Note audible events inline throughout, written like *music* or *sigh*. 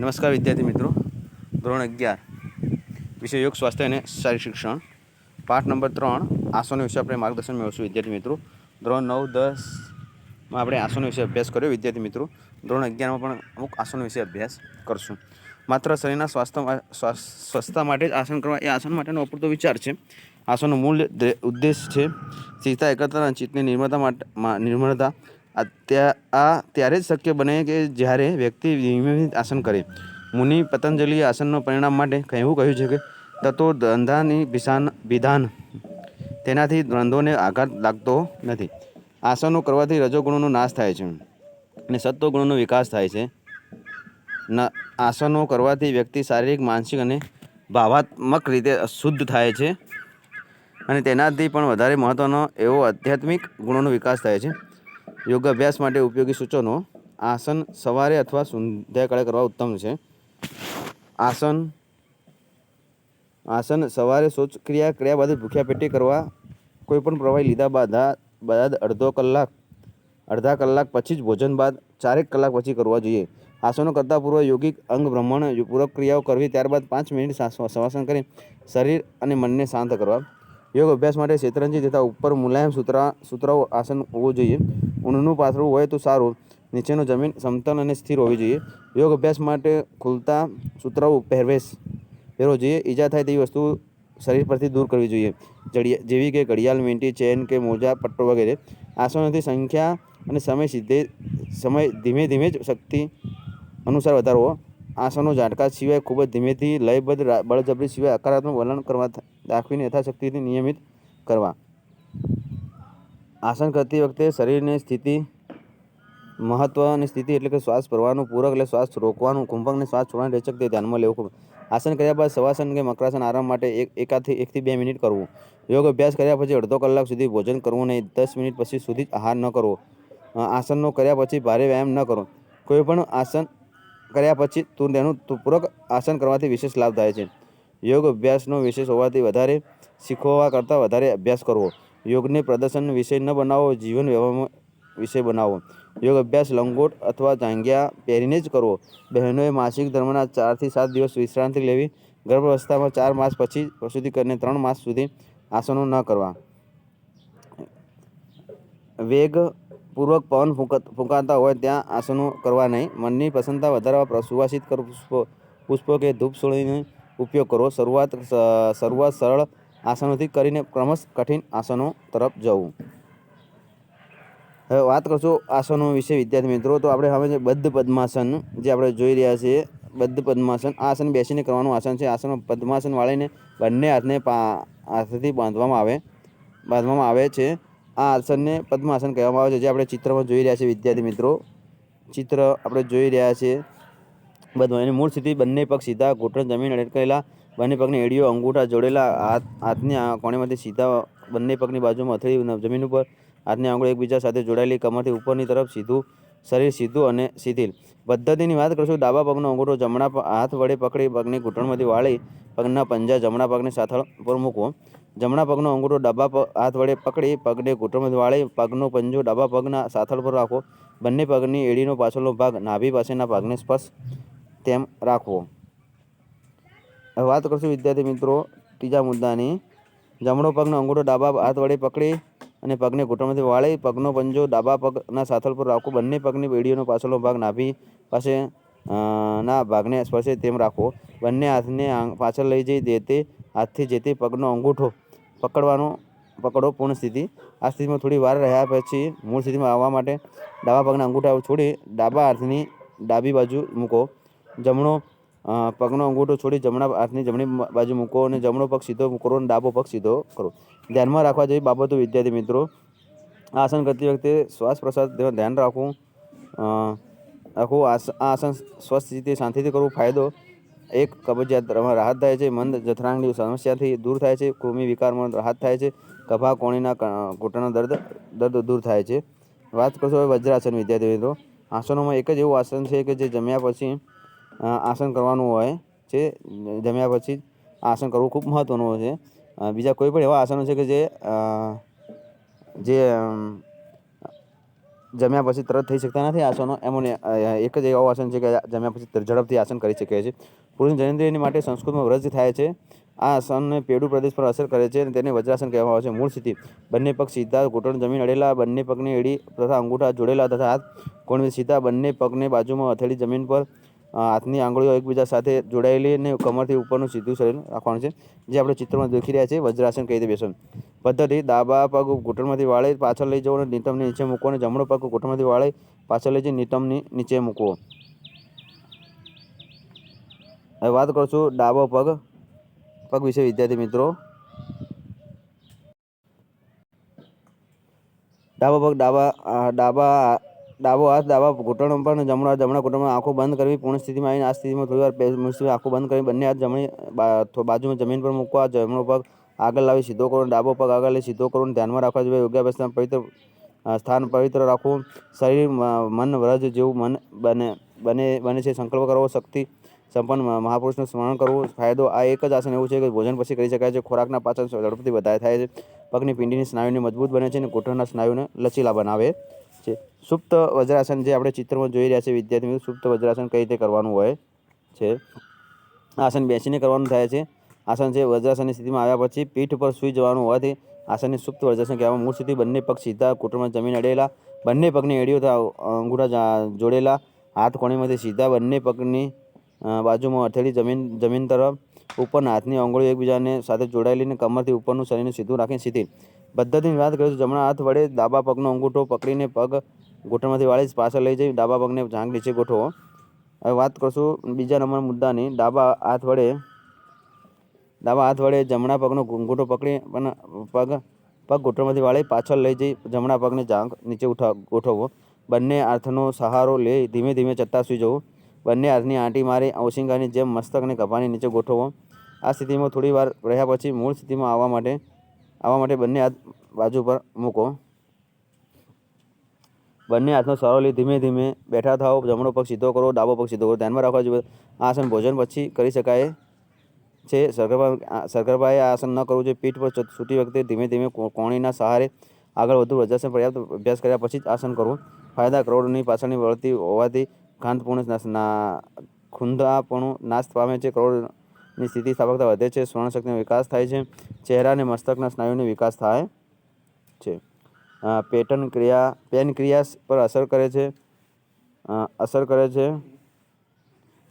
નમસ્કાર વિદ્યાર્થી મિત્રો. ધોરણ અગિયાર. વિષય યોગ, સ્વાસ્થ્ય અને શારીરિક શિક્ષણ. પાઠ નંબર ત્રણ, આસનો વિશે આપણે માર્ગદર્શન મેળવશું વિદ્યાર્થી મિત્રો. ધોરણ નવ દસમાં આપણે આસનો વિશે અભ્યાસ કર્યો વિદ્યાર્થી મિત્રો. ધોરણ અગિયારમાં પણ અમુક આસનો વિશે અભ્યાસ કરશું. માત્ર શરીરના સ્વાસ્થ્ય સ્વસ્થતા માટે જ આસન કરવા, એ આસન માટેનો અપૂરતો વિચાર છે. આસનનો મૂળ ઉદ્દેશ છે. સ્થિરતા એકાગ્રતા અને ચિત્તની નિર્મળતા માટે નિર્મળતા આ ત્યાં, આ ત્યારે જ શક્ય બને કે જ્યારે વ્યક્તિ નિયમિત આસન કરે. મુનિ પતંજલિએ આસનનો પરિણામ માટે કહેવું કહ્યું છે કે તત્વો ધંધાની વિધાન વિધાન તેનાથી દ્વંદ્વોને આઘાત લાગતો નથી. આસનો કરવાથી રજોગુણોનો નાશ થાય છે અને સત્વગુણોનો વિકાસ થાય છે. આસનો કરવાથી વ્યક્તિ શારીરિક, માનસિક અને ભાવાત્મક રીતે શુદ્ધ થાય છે અને તેનાથી પણ વધારે મહત્ત્વનો એવો આધ્યાત્મિક ગુણોનો વિકાસ થાય છે. યોગ અભ્યાસ માટે ઉપયોગી સૂચનો આસન સવારે અથવા સંધ્યાકાળે કરવા ઉત્તમ છે. આસન આસન સવારે શૌચ ક્રિયા બાદ ભૂખ્યા પેટે કરવા, કોઈપણ પ્રવાહી લીધા બાદ બાદ અડધો કલાક, અડધા કલાક પછી જ ભોજન બાદ ચારેક કલાક પછી કરવા જોઈએ. આસનો કરતાં પૂર્વ યોગિક અંગ ભ્રમણ પૂરક ક્રિયાઓ કરવી, ત્યારબાદ પાંચ મિનિટ શ્વાસ- શ્વાસન કરી શરીર અને મનને શાંત કરવા. યોગ અભ્યાસ માટે શેતરંજી તથા ઉપર મુલાયમ સૂત્રા સૂત્રાઓ આસન હોવું જોઈએ. ઊનનું પાથરું હોય તો સારું. નીચેનું જમીન સમતલ અને સ્થિર હોવી જોઈએ. યોગ અભ્યાસ માટે ખુલતા સૂત્રાઓ પહેરવેશ પહેરવો જોઈએ. ઈજા થાય તેવી વસ્તુ શરીર પરથી દૂર કરવી જોઈએ. જડિયા જેવી કે ઘડિયાળ, મીંટી, ચેન કે મોજા, પટ્ટો વગેરે. આસનોથી સંખ્યા અને સમય સીધે સમય ધીમે ધીમે જ શક્તિ અનુસાર વધારવો. આસનો ઝાટકા સિવાય ખૂબ જ ધીમેથી લયબદ્ધ બળજબરી સિવાય હકારાત્મક વલણ કરવા દાખવીને યથાશક્તિથી નિયમિત કરવા. આસન કરતી વખતે શરીરની સ્થિતિ મહત્વની સ્થિતિ એટલે કે શ્વાસ ભરવાનું પૂરક એટલે શ્વાસ રોકવાનું કુંભકને શ્વાસ છોડવાની રેચક તે ધ્યાનમાં લેવું આસન કર્યા બાદ શવાસન કે મકરાસન આરામ માટે એક, એકાથી એકથી બે મિનિટ કરવું. યોગ અભ્યાસ કર્યા પછી અડધો કલાક સુધી ભોજન કરવું નહીં, દસ મિનિટ પછી સુધી આહાર ન કરવો. આસનનો કર્યા પછી ભારે વ્યાયામ ન કરવો કોઈ પણ આસન કર્યા પછી તું તેનું પૂરક આસન કરવાથી વિશેષ લાભ થાય છે. યોગ અભ્યાસનો વિશેષ હોવાથી વધારે શીખવા કરતાં વધારે અભ્યાસ કરવો. યોગને પ્રદર્શન વિષય ન બનાવો, જીવન વ્યવહારમાં વિષય બનાવો. યોગ અભ્યાસ લંગોટ અથવા જાંઘિયા પહેરીને જ કરવો. બહેનોએ માસિક ધર્મના ચારથી સાત દિવસ વિશ્રાંતિ લેવી. ગર્ભાવસ્થામાં ચાર માસ પછી પ્રસૂતિ કરીને ત્રણ માસ સુધી આસનો ન કરવા. વેગપૂર્વક પવન ફૂંક, ફૂંકાતા હોય ત્યાં આસનો કરવા નહીં. મનની પ્રસન્નતા વધારવા સુવાસિત કર પુષ્પો પુષ્પો કે ધૂપ સોળીનો ઉપયોગ કરવો શરૂઆત શરૂઆત સરળ આસનોથી કરીને ક્રમશ કઠિન આસનો તરફ જવું. હવે વાત કરશું આસનો વિશે. વિદ્યાર્થી મિત્રો, તો આપણે હવે જે બદ્ધ પદ્માસન જે આપણે જોઈ રહ્યા છીએ, બદ્ધ પદ્માસન, આ આસન બેસીને કરવાનું આસન છે. આસન પદ્માસન વાળીને બંને હાથને હાથથી બાંધવામાં આવે બાંધવામાં આવે છે. આ આસનને પદ્માસન કહેવામાં આવે છે, જે આપણે ચિત્રમાં જોઈ રહ્યા છીએ, વિદ્યાર્થી મિત્રો. ચિત્ર આપણે જોઈ રહ્યા છીએ. બધું એની મૂળ સ્થિતિ બંને પગ સીધા ઘૂંટણ જમીન અટકેલા બંને પગની એડીઓ, અંગૂઠા જોડેલા હાથ, હાથની કોણેમાંથી સીધા બંને પગની બાજુમાં અથડી જમીન ઉપર હાથની આંગળીઓ એકબીજા સાથે જોડાયેલી, કમરથી ઉપરની તરફ સીધું, શરીર સીધું અને શિથિલ. પદ્ધતિની વાત કરશું, ડાબા પગનો અંગૂઠો જમણા હાથ વડે પકડી, પગની ઘૂંટણમાંથી વાળી, પગના પંજા જમણા પગને સાથળ પર મૂકવો. જમણા પગનો અંગૂઠો ડાબા હાથ વડે પકડી, પગને ઘૂંટણમાંથી વાળી, પગનો પંજો ડાબા પગના સાથળ પર રાખો. બંને પગની એડીનો પાછળનો ભાગ નાભી પાસેના ભાગને સ્પર્શ તેમ રાખવો. વાત કરશું વિદ્યાર્થી મિત્રો ત્રીજા મુદ્દાની. જમણો પગનો અંગૂઠો ડાબા હાથ વડે પકડી અને પગને ઘૂંટણમાંથી વાળી, પગનો પંજો ડાબા પગના સાથળ પર રાખવો બંને પગની બેડીઓનો પાછળનો ભાગ નાભી પાસે ના, ભાગને સ્પર્શે તેમ રાખવો બંને હાથને પાછળ લઈ જઈ દે તે હાથથી જે તે પગનો અંગૂઠો પકડવાનો, પકડો પૂર્ણ સ્થિતિ. આ સ્થિતિમાં થોડી વાર રહ્યા પછી મૂળ સ્થિતિમાં આવવા માટે ડાબા પગના અંગૂઠા છોડી ડાબા હાથની ડાબી બાજુ મૂકો. જમણો પગનો અંગૂઠો છોડી જમણા હાથની જમણી બાજુ મૂકો અને જમણો પગ સીધો કરો અને ડાબો પગ સીધો કરો. ધ્યાનમાં રાખવા જેવી બાબતો, વિદ્યાર્થી મિત્રો, આસન કરતી વખતે શ્વાસ પ્રશ્વાસ ધ્યાન રાખવું આખું આસન સ્વસ્થ રીતે શાંતિથી કરવું ફાયદો. એક કબજિયાત રાહત થાય છે, મંદ જઠરાંગની સમસ્યાથી દૂર થાય છે, કૃમિ વિકારમાં રાહત થાય છે કભા કોણીના ઘૂંટણનો દર્દ દર્દ દૂર થાય છે. વાત કરશો હવે વજ્રાસન વિદ્યાર્થી મિત્રો. આસનોમાં એક જ એવું આસન છે કે જે જમ્યા પછી આસન કરવાનું હોય છે, જમ્યા પછી આસન કરવું ખૂબ મહત્ત્વનું હોય છે બીજા કોઈ પણ એવા આસનો છે કે જે જે જમ્યા પછી તરત થઈ શકતા નથી. આસનો એમોને એક જ એવો આસન છે કે જમ્યા પછી ઝડપથી આસન કરી શકે છે પુરુષ જનેન્દ્રિયની માટે સંસ્કૃતમાં વ્રજ થાય છે. આ આસનને પેડુ પ્રદેશ પર અસર કરે છે અને તેને વજ્રાસન કહેવામાં આવે છે. મૂળ સ્થિતિ, બંને પગ સીધા ઘૂંટણ જમીન અડેલા, બંને પગની એડી તથા અંગૂઠા જોડેલા તથા હાથ કોણ સીધા બંને પગને બાજુમાં હથેળી જમીન પર હાથની આંગળીઓ એકબીજા સાથે જોડાયેલી અને કમરથી ઉપરનું સીધું શરીર રાખવાનું છે. જે આપણે ચિત્રમાં દેખી રહ્યા છીએ, વજ્રાસન કઈ રીતે બેસવાનું પદ્ધતિ, ડાબા પગ ઘૂંટણમાંથી વાળે, પાછળ લઈ જવો અને નિતમની નીચે મૂકવો અને જમણો પગ ઘૂંટણમાંથી વાળે, પાછળ લઈ જઈ નિતમની નીચે મૂકવો. હવે વાત કરશું ડાબો પગ પગ વિશે વિદ્યાર્થી મિત્રો. ડાબો પગ ડાબા ડાબા ડાબો હાથ ડાબા ઘૂંટણ પર જમણા જમણા ઘૂંટણમાં આંખો બંધ કરવી, પૂર્ણ સ્થિતિમાં આવીને આ સ્થિતિમાં થોડી વાર આંખો બંધ કરી બંને હાથ જમણી બાજુમાં જમીન પર મૂકવા, જમણો પગ આગળ લાવી, સીધો કરો ડાબો પગ આગળ લઈ, સીધો કરો ધ્યાનમાં રાખવા જોઈએ. યોગાભ્યાસના પવિત્ર સ્થાન પવિત્ર રાખવું. શરીર મન વ્રજ જેવું મન બને બને બને છે. સંકલ્પ કરવો, શક્તિ સંપન્ન મહાપુરુષનું સ્મરણ કરવું. ફાયદો આ એક જ આસન એવું છે કે ભોજન પછી કરી શકાય છે. ખોરાકના પાચન ઝડપથી વધારે થાય છે. પગની પિંડીની સ્નાયુને મજબૂત બને છે અને ઘૂંટણના સ્નાયુને લચીલા બનાવે. છે. સુપ્ત વજ્રાસન જે આપણે ચિત્રમાં જોઈ રહ્યા છે વિદ્યાર્થી સુપ્ત વજ્રાસન કઈ રીતે કરવાનું હોય છે? આસન બેસીને કરવાનું થાય છે. આસન છે વજ્રાસનની સ્થિતિમાં આવ્યા પછી પીઠ પર સૂઈ જવાનું હોવાથી આસનને સુપ્ત વજ્રાસન કહેવામાં મૂળ સ્થિતિ બંને પગ સીધા કુટુંબમાં જમીન અડેલા, બંને પગની એડીઓ અંગૂઠા જોડેલા, હાથ કોણીમાંથી સીધા બંને પગની બાજુમાં અથેળી જમીન જમીન તરફ ઉપરના હાથની આંગળીઓ એકબીજાને સાથે જોડાયેલી કમરથી ઉપરનું શરીરને સીધું રાખીને સીધી. પદ્ધતિની વાત કરીશું. જમણા હાથ વડે ડાબા પગનો અંગૂઠો પકડીને પગ ઘૂંટણમાંથી વાળી પાછળ લઈ જઈ. ડાબા પગને જાંગ નીચે ગોઠવો. હવે વાત કરશું બીજા નંબર મુદ્દાની. ડાબા હાથ વડે, ડાબા હાથ વડે જમણા પગનો અંગૂઠો પકડી પણ પગ પગ ઘૂંટણમાંથી વાળી પાછળ લઈ જઈ. જમણા પગને જાંગ નીચે ઉઠા, ગોઠવવો. બંને હાથનો સહારો લઈ ધીમે ધીમે ચત્તા સુઈ જવું બંને હાથની આંટી મારી ઓશિંગાની જેમ મસ્તકને કપાની નીચે ગોઠવવો આ સ્થિતિમાં થોડી વાર રહ્યા પછી મૂળ સ્થિતિમાં આવવા માટે આવવા માટે બંને હાથ બાજુ પર મૂકો. બંને હાથનો લઈ ધીમે ધીમે બેઠા થાઓ, જમણો પગ સીધો કરો, ડાબો પગ સીધો કરો. ધ્યાનમાં રાખવા જોઈએ આ આસન ભોજન પછી કરી શકાય છે. સરગરબા સરગરબાએ આ આસન ન કરવું જોઈએ. પીઠ પર સૂતી વખતે ધીમે ધીમે કોણીના સહારે આગળ વધુ વજ્રાસન પર્યાપ્ત અભ્યાસ કર્યા પછી જ આસન કરવું. ફાયદા કરોડની પાછળની વળતી હોવાથી ખાંતપૂર્ણ ખૂંદાપણું નાશ પામે છે. કરોડની સ્થિતિ સ્થાપકતા વધે છે સ્મરણશક્તિનો વિકાસ થાય છે, ચહેરા અને મસ્તકના સ્નાયુનો વિકાસ થાય છે. પેટન ક્રિયા, પેન ક્રિયા પર અસર કરે છે અસર કરે છે,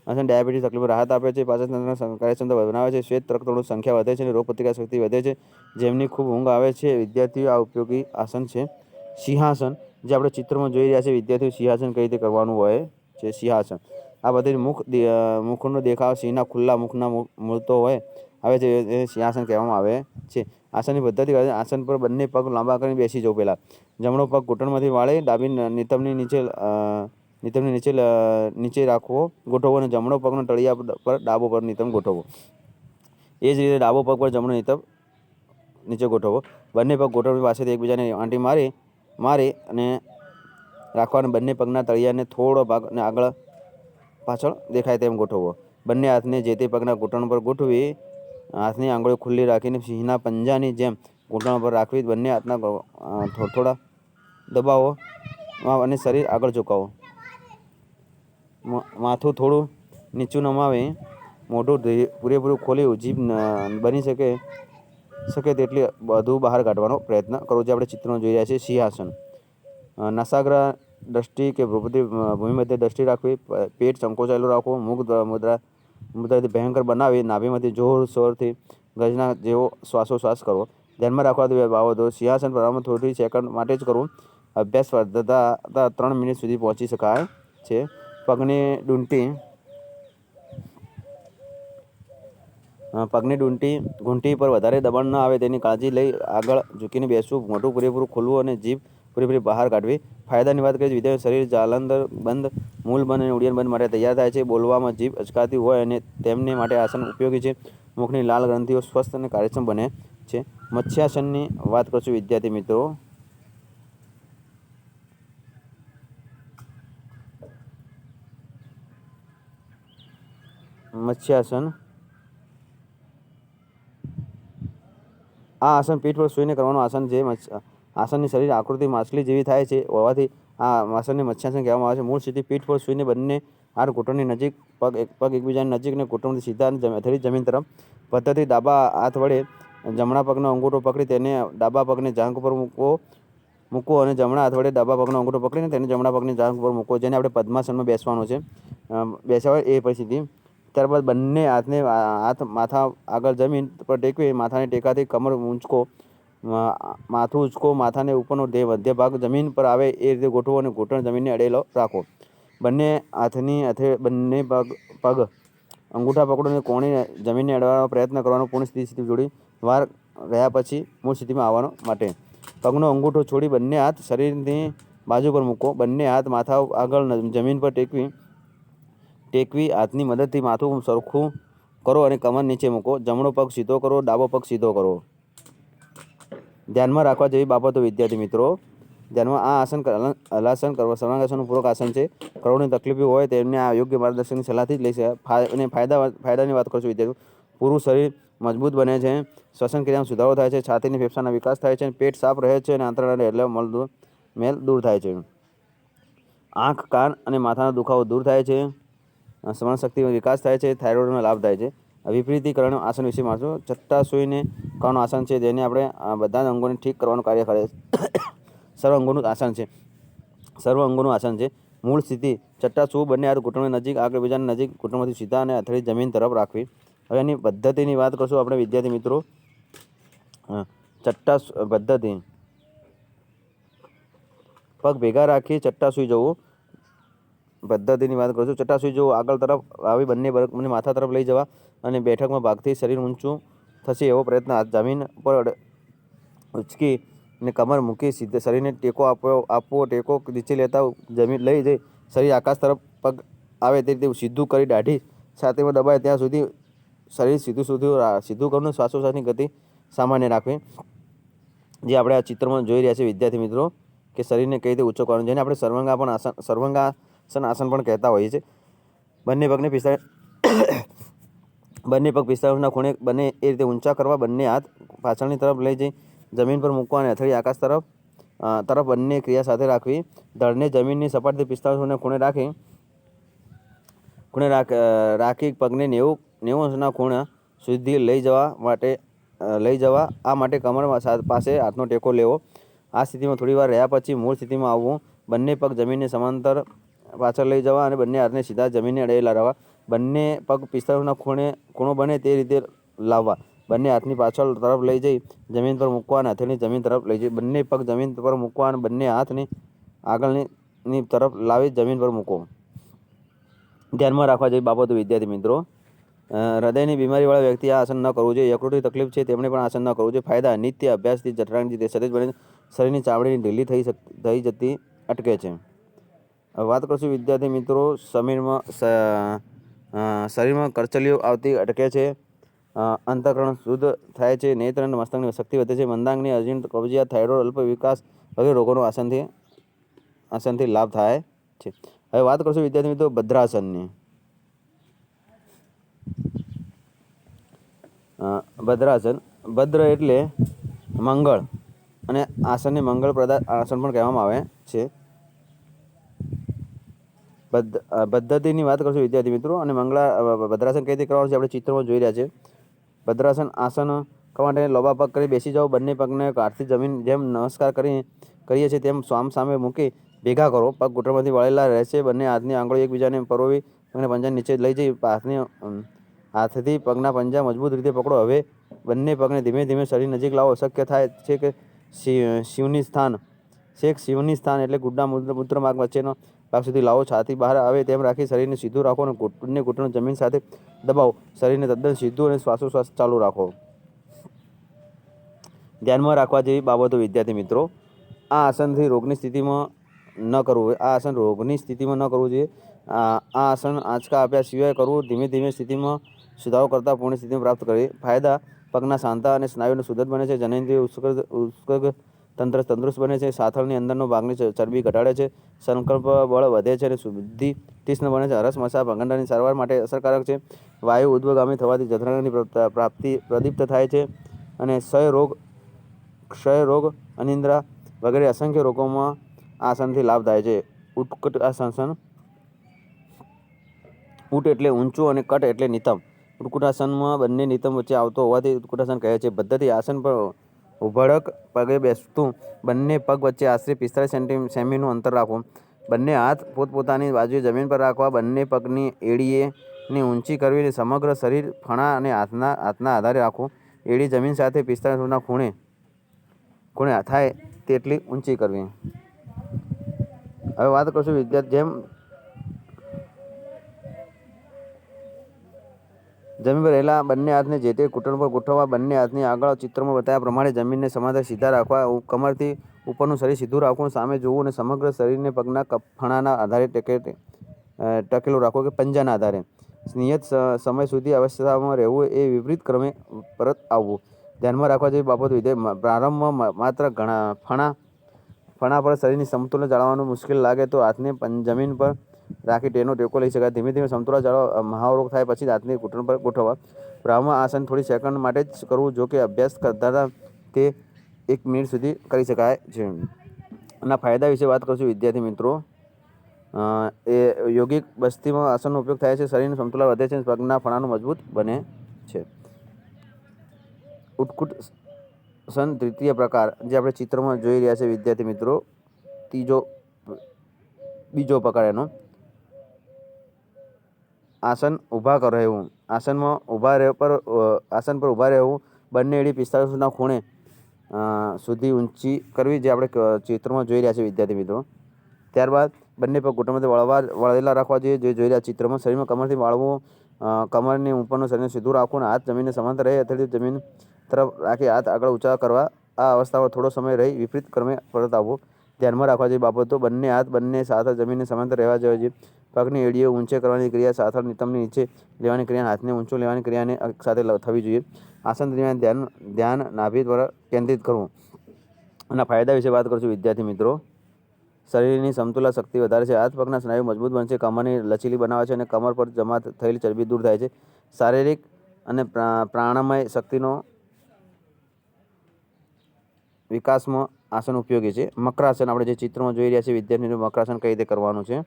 અને ડાયાબિટીસ તકલીફો રાહત આપે છે પાચન તંત્રના કાર્યક્ષમતા બનાવે છે, શ્વેત રક્તકણોની સંખ્યા વધે છે અને રોગપ્રતિકાર શક્તિ વધે છે, જેમની ખૂબ ઊંઘ આવે છે, વિદ્યાર્થીઓ આ ઉપયોગી આસન છે. સિંહાસન, જે આપણે ચિત્રમાં જોઈ રહ્યા છે વિદ્યાર્થીઓ સિંહાસન કઈ રીતે કરવાનું હોય છે, સિંહાસન. આ બધી મુખ મુખનો દેખાવ સિંહના ખુલ્લા મુખના મૂળતો હોય આવે છે સિંહાસન કહેવામાં આવે છે. આસનની પદ્ધતિ આસન પર બંને પગ લાંબા કરીને બેસી જવું પહેલાં. જમણો પગ ઘૂંટણમાંથી વાળે ડાબી નિતમની નીચે નિતમની નીચે નીચે રાખવો, ગોઠવવો અને જમણો પગનો તળિયા પર ડાબો પર નિતમ ગોઠવવો. એ જ રીતે ડાબો પગ પર જમણો નિતમ નીચે ગોઠવવો. બંને પગ ગોઠવણી પાસેથી એકબીજાને આંટી મારી મારી અને રાખવાના બંને પગના તળિયાને થોડો ભાગ આગળ પાછળ દેખાય તેમ ગોઠવવો. બંને હાથને જે તે પગના ઘૂંટણ પર ગોઠવી, હાથની આંગળીઓ ખુલ્લી રાખીને સિંહના પંજાની જેમ ઘૂંટણ પર રાખવી, બંને હાથના થોડા દબાવો અને શરીર આગળ ઝુકાવો. માથું થોડું નીચું નમાવી, મોઢું પૂરેપૂરું ખોલી જીભ બની શકે શકે તેટલી બધું બહાર કાઢવાનો પ્રયત્ન કરવો જે આપણે ચિત્રમાં જોઈ રહ્યા છીએ, સિંહાસન. નસાગ્ર દ્રષ્ટિ કે ભૂપતિ ભૂમિ મધ્ય દ્રષ્ટિ રાખવી પેટ સંકોચાયેલું રાખવું મુખ મુદ્રા, મુદ્રાથી ભયંકર બનાવી, નાભીમાંથી જોર શોરથી ગજના જેવો શ્વાસોશ્વાસ કરવો. ધ્યાનમાં રાખવા બાબતો, સિંહાસન પ્રારંભ થોડી સેકન્ડ માટે જ કરવું. અભ્યાસ સ્પર્ધા ત્રણ મિનિટ સુધી પહોંચી શકાય છે. પગની ડૂંટી પગની ડૂંટી, ઘૂંટી પર વધારે દબાણ ન આવે તેની કાળજી લઈ આગળ ઝૂકીને બેસવું. મોટું પૂરેપૂરું ખોલવું અને જીભ પૂરેપૂરી બહાર કાઢવી. ફાયદાની વાત કરીએ વિદ્યાર્થી શરીર, જાલંધર બંધ, મૂલ બંધ અને ઉડિયન બંધ માટે તૈયાર થાય છે. બોલવામાં જીભ અચકાતી હોય અને તેમને માટે આસન ઉપયોગી છે. મુખની લાલ ગ્રંથિઓ સ્વસ્થ અને કાર્યક્ષમ બને છે. મત્સ્યાસનની વાત કરશું વિદ્યાર્થી મિત્રો. મત્સ્યાસન. આ આસન પીઠ પર સૂઈને કરવાનું આસન છે. આસનની શરીર આકૃતિ માછલી જેવી થાય છે. હોવાથી આ આસનને મત્સ્યાસન કહેવામાં આવે છે. મૂળ સ્થિતિ પીઠ પર સૂઈને બંને હાથ ઘૂંટણની નજીક, પગ એક, પગ એકબીજાની નજીક અને ઘૂંટણથી સીધા અથડી જમીન તરફ પદ્ધતિ ડાબા હાથ વડે જમણા પગનો અંગૂઠો પકડી તેને ડાબા પગને જાંઘ ઉપર મૂકવો મૂકવો અને જમણા હાથ વડે ડાબા પગનો અંગૂઠો પકડીને તેને જમણા પગની જાંઘ ઉપર મૂકવો, જેને આપણે પદ્માસનમાં બેસવાનું છે. બેસાવે એ પરિસ્થિતિ. ત્યારબાદ બંને હાથને હાથ માથા આગળ જમીન પર ટેકવી, માથાને ટેકાથી કમર ઊંચકો માથું ઉંચકો, માથાને ઉપરનો દેહ, મધ્ય ભાગ, જમીન પર આવે એ રીતે ગોઠવો અને ઘૂંટણ જમીનને અડેલો રાખો. બંને હાથની હાથે, બંને પગ પગ અંગૂઠા પકડોને કોણી જમીનને અડવાનો પ્રયત્ન કરવાનો પૂર્ણ સ્થિતિ સ્થિતિ જોડી વાર રહ્યા પછી મૂળ સ્થિતિમાં આવવાનો માટે. પગનો અંગૂઠો છોડી બંને હાથ શરીરની બાજુ પર મૂકો. બંને હાથ માથા આગળ જમીન પર ટેકવી ટેકવી હાથની મદદથી માથું સરખું કરો અને કમર નીચે મૂકો. જમણો પગ સીધો કરો, ડાબો પગ સીધો કરો. ધ્યાનમાં રાખવા જેવી બાબતો, વિદ્યાર્થી મિત્રો. ધ્યાનમાં આ આસન હલાસન સર્વાંગાસનનું પૂરક આસન છે. કરોડની તકલીફો હોય તેમને આ યોગ્ય માર્ગદર્શનની સલાહથી જ લઈ શકાય. અને ફાયદા, ફાયદાની વાત કરશું વિદ્યાર્થીઓ પૂરું શરીર મજબૂત બને છે. શ્વસન ક્રિયામાં સુધારો થાય છે. છાતીની ફેફસાના વિકાસ થાય છે. પેટ સાફ રહે છે અને આંતરડાને એટલે મલ મેલ દૂર થાય છે. આંખ, કાન અને માથાનો દુખાવો દૂર થાય છે. સ્મરણ શક્તિનો વિકાસ થાય છે. થાઇરોઇડનો લાભ થાય છે. વિપરીતીકરણ આસન વિશે મારશું ચટ્ટા સુઈને કરવાનું આસન છે, જેને આપણે બધા અંગોને ઠીક કરવાનું કાર્ય કરે *coughs* સર્વ અંગોનું આસન છે. સર્વ અંગોનું આસન છે. મૂળ સ્થિતિ, ચટ્ટા સૂ બંને હાથ ઘૂંટણની નજીક, આગળ બીજાની નજીક, ઘૂંટણમાંથી સીધા અને અથડી જમીન તરફ રાખવી. હવે એની પદ્ધતિની વાત કરશું આપણે, વિદ્યાર્થી મિત્રો. ચટ્ટા પદ્ધતિ. પગ ભેગા રાખી ચટ્ટા સૂઈ જવું. પદ્ધતિની વાત કરું છું ચટ્ટા સૂઈ જવું, આગળ તરફ આવી બંને મને માથા તરફ લઈ જવા. અને બેઠકમાં ભાગથી શરીર ઊંચું થશે એવો પ્રયત્ન જમીન પર ઉચકી અને કમર મૂકી સીધે શરીરને ટેકો આપવો આપવો, ટેકો નીચે લેતા જમીન લઈ જઈ શરીર આકાશ તરફ પગ આવે તે રીતે સીધું કરી દાઢી છાતીમાં દબાય ત્યાં સુધી શરીર સીધું સુધી સીધું કરવું શ્વાસોશ્વાસની ગતિ સામાન્ય રાખવી. જે આપણે આ ચિત્રમાં જોઈ રહ્યા છીએ વિદ્યાર્થી મિત્રો કે શરીરને કઈ રીતે ઊંચો કરવાનું, જેને આપણે સર્વંગા પણ આસન સર્વંગાસન આસન પણ કહેતા હોઈએ છીએ. બંને પગને પિસ્તાળીસ બંને પગ પિસ્તાળીસના ખૂણે બંને એ રીતે ઊંચા કરવા, બંને હાથ પાછળની તરફ લઈ જઈ, જમીન પર મૂકવા અને હથેળી આકાશ તરફ તરફ બંને ક્રિયા સાથે રાખવી. ધડને જમીનની સપાટીથી પિસ્તાળીસોને ખૂણે રાખી, ખૂણે રાખ પગને નેવું નેવું અંશના ખૂણા સુધી લઈ જવા માટે લઈ જવા, આ માટે કમર પાસે હાથનો ટેકો લેવો. આ સ્થિતિમાં થોડી વાર રહ્યા પછી મૂળ સ્થિતિમાં આવવું. બંને પગ જમીનને સમાંતર પાછળ લઈ જવા અને બંને હાથને સીધા જમીનને અડેલા રહેવા. બંને પગ પિસ્તાળીસના ખૂણે, ખૂણો બને તે રીતે લાવવા. બંને હાથની પાછળ તરફ લઈ જઈ, જમીન પર મૂકવા અને હથેળી જમીન તરફ લઈ જઈ. બંને પગ જમીન પર મૂકવા અને બંને હાથની આગળની તરફ લાવી જમીન પર મૂકો ધ્યાનમાં રાખવા જેવી બાબતો વિદ્યાર્થી મિત્રો હૃદયની બીમારીવાળા વ્યક્તિ આ આસન ન કરવું જોઈએ. યકૃતની તકલીફ છે તેમણે પણ આસન ન કરવું જોઈએ. ફાયદા, નિત્ય અભ્યાસથી જઠરાંગથી સતત બને. શરીરની ચામડીની ઢીલી થઈ થઈ જતી અટકે છે. વાત કરશું વિદ્યાર્થી મિત્રો શરીરમાં શરીરમાં કરચલીઓ આવતી અટકે છે. અંતઃકરણ શુદ્ધ થાય છે. નેત્ર અને મસ્તકની શક્તિ વધે છે. મંદાંગની અજીર્ણ કબજિયાત, થાઇરોઇડ, અલ્પ વિકાસ વગેરે રોગોનો આસનથી આસનથી લાભ થાય છે. હવે વાત કરશું વિદ્યાર્થી મિત્રો ભદ્રાસનની. ભદ્રાસન, ભદ્ર એટલે મંગળ અને આસનને મંગળ પ્રદા આસન પણ કહેવામાં આવે છે. પદ્ધતિની વાત કરશું, વિદ્યાર્થી મિત્રો. અને મંગળા ભદ્રાસન કઈ રીતે કરવાનું છે આપણે ચિત્રમાં જોઈ રહ્યા છે. ભદ્રાસન આસન કરવા માટે લોબા પગ કરી બેસી જાઓ. બંને પગને કાઠથી જમીન જેમ નમસ્કાર કરી, કરીએ છીએ તેમ સ્વામ સામે મૂકી ભેગા કરો. પગ ઘૂંટણમાંથી વળેલા રહેશે. બંને હાથની આંગળી એકબીજાને પરોવી પગને પંજા નીચે લઈ જઈ. હાથની હાથથી પગના પંજા મજબૂત રીતે પકડો. હવે બંને પગને ધીમે ધીમે શરીર નજીક લાવો. શક્ય થાય છે કે શિવની સ્થાન. શેખ શિવની સ્થાન એટલે ગુડના મૂત્ર માર્ગ વચ્ચેનો ભાગ સુધી લાવો, છાતી બહાર આવે તેમ રાખી શરીરને સીધું રાખો અને ઘૂંટણને ઘૂંટણ જમીન સાથે દબાવો. શરીરને તદ્દન સીધું અને શ્વાસોશ્વાસ ચાલુ રાખો. ધ્યાનમાં રાખવા જેવી બાબતો, વિદ્યાર્થી મિત્રો, આ આસનથી રોગની સ્થિતિમાં ન કરવું આ આસન રોગની સ્થિતિમાં ન કરવું જોઈએ. આ આસન આંચકા આપ્યા સિવાય કરવું, ધીમે ધીમે સ્થિતિમાં સુધારો કરતાં પૂર્ણ સ્થિતિમાં પ્રાપ્ત કરવી. ફાયદા, પગના સાંતા અને સ્નાયુને શુદ્ધ બને છે. જનેન્દ્રિય ઉત્સર્ગ ઉત્સર્ગ તંત્ર તંદુરસ્ત બને છે, સાથળની અંદરનો ભાગની ચરબી ઘટાડે છે, સંકલ્પ બળ વધે છે અને શુદ્ધિ તીક્ષ્ણ બને છે. હરસ મસા ભંગંડાની સારવાર માટે અસરકારક છે. વાયુ ઉદ્વગામી થવાથી પ્રાપ્ત- પ્રાપ્તિ પ્રદીપ્ત થાય છે અને ક્ષય રોગ ક્ષય રોગ, અનિદ્રા વગેરે અસંખ્ય રોગોમાં આસનથી લાભ થાય છે. ઉત્કટ આસન ઉટ એટલે ઊંચું અને કટ એટલે નિતમ. ઉત્કુટાસનમાં બંને નિતમ વચ્ચે આવતો હોવાથી ઉત્કુટાસન કહે છે. પદ્ધતિ, આસન પર ઉભડક પગે બેસતું બંને પગ વચ્ચે આશરે પિસ્તાળીસ સેન્ટી સેમીનું અંતર રાખવું. બંને હાથ પોતપોતાની બાજુએ જમીન પર રાખવા, બંને પગની એડીએની ઊંચી કરવી સમગ્ર શરીર ફણા અને હાથના હાથના આધારે રાખવું. એડી જમીન સાથે પિસ્તાળીસ ફૂટના ખૂણે ખૂણે થાય તેટલી ઊંચી કરવી. હવે વાત કરશું વિદ્યાર્થી, જેમ જમીન પર રહેલા બંને હાથને જે તે ઘૂંટણ પર ગોઠવવા, બંને હાથની આગળ ચિત્રમાં બતાવ્યા પ્રમાણે જમીનને સમાંતર સીધા રાખવા કમરથી ઉપરનું શરીર સીધું રાખવું, સામે જોવું અને સમગ્ર શરીરને પગના કફણાના ફણાના આધારે ટકે ટકેલું રાખવું કે પંજાના આધારે. નિયત સમય સુધી અવસ્થામાં રહેવું એ વિપરીત ક્રમે પરત આવવું. ધ્યાનમાં રાખવા જેવી બાબત વિધેય પ્રારંભમાં માત્ર ઘણા ફણા ફણા પર શરીરની સમતુલન જાળવવાનું મુશ્કેલ લાગે તો હાથને જમીન પર રાખી તેનો ટેકો લઈ શકાય. ધીમે ધીમે સમતુલન જાળવવા મહાવરોગ થાય પછી દાંતની ઘૂંટણ પર ગોઠવવા. બ્રાહ્મણ આસન થોડી સેકન્ડ માટે જ કરવું, જો કે અભ્યાસ કરતા તે એક મિનિટ સુધી કરી શકાય છે. આના ફાયદા વિશે વાત કરશું, વિદ્યાર્થી મિત્રો. એ યોગિક બસ્તીમાં આસનનો ઉપયોગ થાય છે, શરીરનું સમતુલા વધે છે પગના ફણાનું મજબૂત બને છે. ઉત્કુટ સન તૃતીય પ્રકાર, જે આપણે ચિત્રમાં જોઈ રહ્યા છે, વિદ્યાર્થી મિત્રો. ત્રીજો બીજો પ્રકાર એનો. આસન ઊભા રહેવું આસનમાં ઊભા રહે પર આસન પર ઊભા રહેવું બંને એડી પિસ્તાળીસના ખૂણે સુધી ઊંચી કરવી જે આપણે ચિત્રમાં જોઈ રહ્યા છીએ વિદ્યાર્થી મિત્રો. ત્યારબાદ બંને પગ ઘૂંટણમાંથી વળવા, વળેલા રાખવા જોઈએ. જે જોઈ રહ્યા ચિત્રમાં શરીરમાં કમરથી વાળવું કમરની ઉપરનું શરીરને સીધું રાખવું અને હાથ જમીનને સમાંતર રહે. અથડી જમીન તરફ રાખી હાથ આગળ ઊંચા કરવા આ અવસ્થામાં થોડો સમય રહી વિપરીત ક્રમે પરત આવવું. ધ્યાનમાં રાખવા જેવી બાબતો બંને હાથ, બંને સાથે જમીનને સમાંતર રહેવા જોઈએ. પગની એડીઓ ઊંચે કરવાની ક્રિયા સાથળ નિતમની નીચે લેવાની ક્રિયા, હાથને ઊંચો લેવાની ક્રિયાને સાથે થવી જોઈએ. આસન દરમિયાન ધ્યાન ધ્યાન નાભી દ્વારા કેન્દ્રિત કરવું. અને ફાયદા વિશે વાત કરશું, વિદ્યાર્થી મિત્રો. શરીરની સમતુલા શક્તિ વધારે છે. હાથ, પગના સ્નાયુ મજબૂત બનશે. કમરની લચીલી બનાવે છે અને કમર પર જમા થયેલી ચરબી દૂર થાય છે. શારીરિક અને પ્રા- પ્રાણમય શક્તિનો વિકાસમાં આસન ઉપયોગી છે. મકરાસન આપણે જે ચિત્રમાં જોઈ રહ્યા છીએ, વિદ્યાર્થીનું મકરાસન કઈ રીતે કરવાનું છે?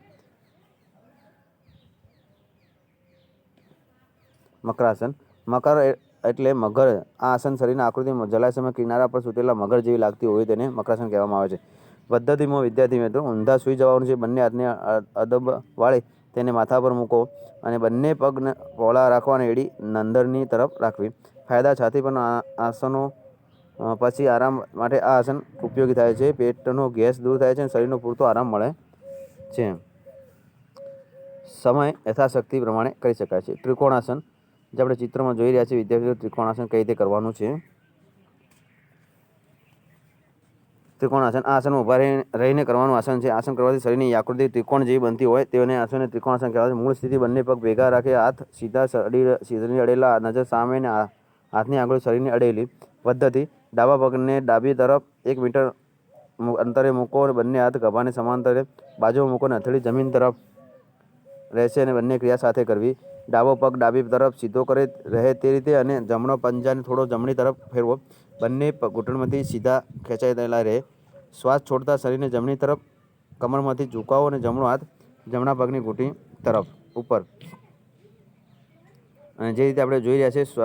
મકરાસન. મકર એટલે મગર. આ આસન શરીરના આકૃતિમાં જલાશયમાં કિનારા પર સૂતેલા મગર જેવી લાગતી હોય તેને મકરાસન કહેવામાં આવે છે. પદ્ધતિમાં વિદ્યાર્થી મિત્રો, ઊંધા સૂઈ જવાનું છે, બંને હાથને અદબ વાળે તેને માથા પર મૂકો અને બંને પગને પહોળા રાખવાને એડી નંદરની તરફ રાખવી. ફાયદા છાતી પરના આ- આસનો પછી આરામ માટે આ આસન ઉપયોગી થાય છે. પેટનો ગેસ દૂર થાય છે અને શરીરનો પૂરતો આરામ મળે છે. સમય યથાશક્તિ પ્રમાણે કરી શકાય છે. ત્રિકોણાસન, જે આપણે ચિત્રમાં જોઈ રહ્યા છીએ, વિદ્યાર્થીઓ ત્રિકોણાસન કઈ રીતે કરવાનું છે? ત્રિકોણાસન, આ આસનમાં ઊભા રહીને કરવાનું આસન છે. આસન કરવાથી શરીરની આકૃતિ ત્રિકોણ જેવી બનતી હોય તેઓને આસનને ત્રિકોણાસન કહેવાય મૂળ સ્થિતિ બંને પગ ભેગા રાખે, હાથ સીધા અડી શરીરની અડેલા નજર સામે અને હાથની આંગળી શરીરની અડેલી પદ્ધતિ ડાબા પગને ડાબી તરફ એક મીટર અંતરે મૂકો અને બંને હાથ ગભાને સમાંતરે બાજુમાં મૂકો અને હથેળી જમીન તરફ રહેશે અને બંને ક્રિયા સાથે કરવી. ડાબો પગ ડાબી તરફ સીધો કરે રહે તે રીતે અને જમણો પંજાને થોડો જમણી તરફ ફેરવો. બંને ઘૂંટણમાંથી સીધા ખેંચાઈ રહેલા રહે. શ્વાસ છોડતા શરીરને જમણી તરફ કમરમાંથી ઝુકાવો અને જમણો હાથ જમણા પગની ઘૂંટી તરફ ઉપર. અને જે રીતે આપણે જોઈ રહ્યા છે સ્વ-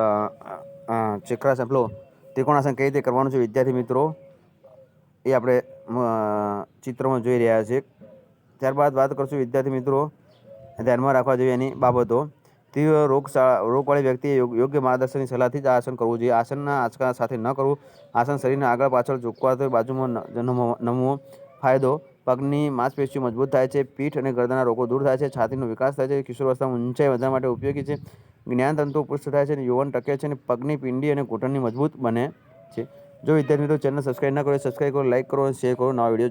અ, ચક્રાસન પેલો ત્રિકોણાસન કઈ રીતે કરવાનું છે વિદ્યાર્થી મિત્રો? એ આપણે ચિત્રમાં જોઈ રહ્યા છે. ત્યારબાદ વાત કરશું વિદ્યાર્થી મિત્રો ધ્યાનમાં રાખવા જોઈએ એની બાબતો. તીવ્ર રોગ રોગવાળી વ્યક્તિએ યોગ- યોગ્ય માર્ગદર્શનની સલાહથી જ આસન કરવું જોઈએ. આસનના આંચકા સાથે ન કરવું. આસન શરીરને આગળ પાછળ ઝૂકવાથી બાજુમાં નમવું ફાયદો પગની માંસપેશીઓ મજબૂત થાય છે, પીઠ અને ગરદનના રોગો દૂર થાય છે, છાતીનો વિકાસ થાય છે કિશોરાવસ્થામાં ઊંચાઈ વધવા માટે ઉપયોગી છે, જ્ઞાનતંતુ પુષ્ટ થાય છે, અને યુવાન ટકે છે, અને પગની પિંડી અને ઘૂંટણની મજબૂત બને છે. જો વિદ્યાર્થી મિત્રો ચેનલ સબસ્ક્રાઈબ ના કરો સબસ્ક્રાઈબ કરો લાઈક કરો, અને શેર કરો. નવા વીડિયો